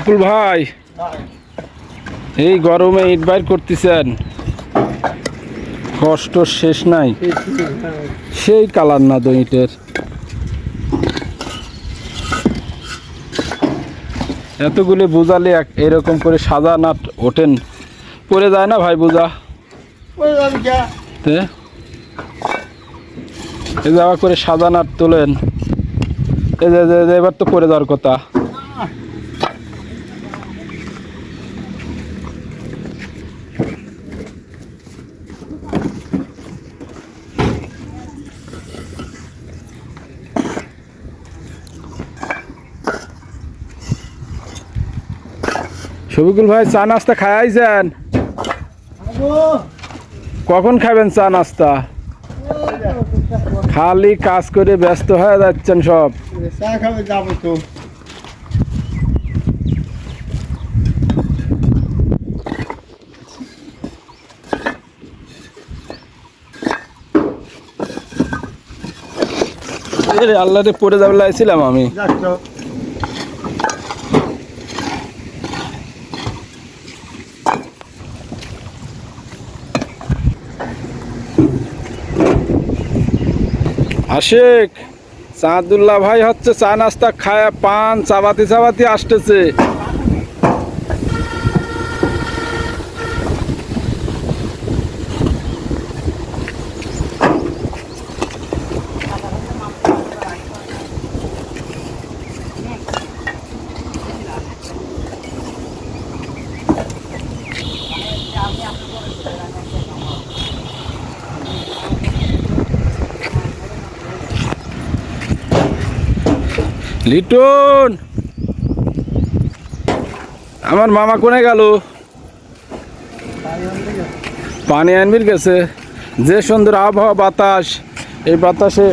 বাপুল ভাই। এই গরমে ইট বাইর করতেছেন। কষ্ট শেষ নাই। সেই কালার না তো ইটের। এতগুলি বুঝালে এরকম করে সাদা না ওঠেন। পড়ে যায় না ভাই বোঝা এই যাওয়া করে সাদা নাট তোলেন। এবার তো পড়ে যাওয়ার কথা। শফিকুল ভাই, চা নাস্তা খাইছেন কখন খাবেন চা নাস্তা? খালি কাজ করে ব্যস্ত হয়ে যাচ্ছেন সব। আল্লাহ পড়ে যাবে লাইছিলাম আমি। আশেক চাঁদুল্লাহ ভাই হচ্ছে চা নাস্তা খায় পান চাবাতি চাবাতি আসতেছে। লিটন! আমার মামা কোনে গেল? পানি আনবির গেছে। যে সুন্দর আবহাওয়া বাতাস এই বাতাসে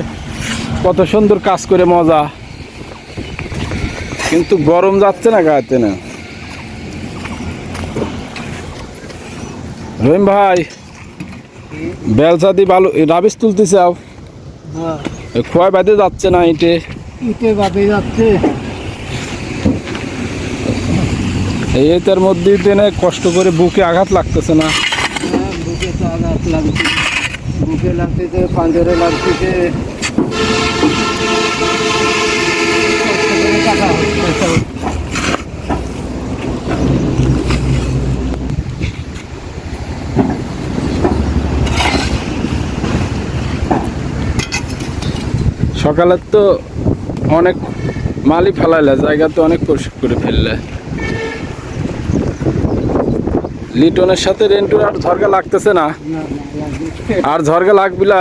কত সুন্দর কাজ করে মজা। কিন্তু গরম যাচ্ছে না গায়েতে না। রহিম ভাই বেলসাদি ভালো রাবিস তুলতে চাও হ্যাঁ। এ খোয়া বাদে যাচ্ছে না ইটে ইটে বাদে যাচ্ছে। এই এটার মধ্যে দিনে কষ্ট করে বুকে আঘাত লাগতেছে না? হ্যাঁ, বুকে তো আঘাত লাগছে। বুকে লাগতেছে পাঞ্জরে লাগতেছে। সকালের তো অনেক মালি ফেলাইলে জায়গা তো অনেক পরিশোধ করে ফেললে। লিটনের সাথে রেন্টুর আর ঝরগা লাগতেছে না। আর ঝরগা লাগবিলা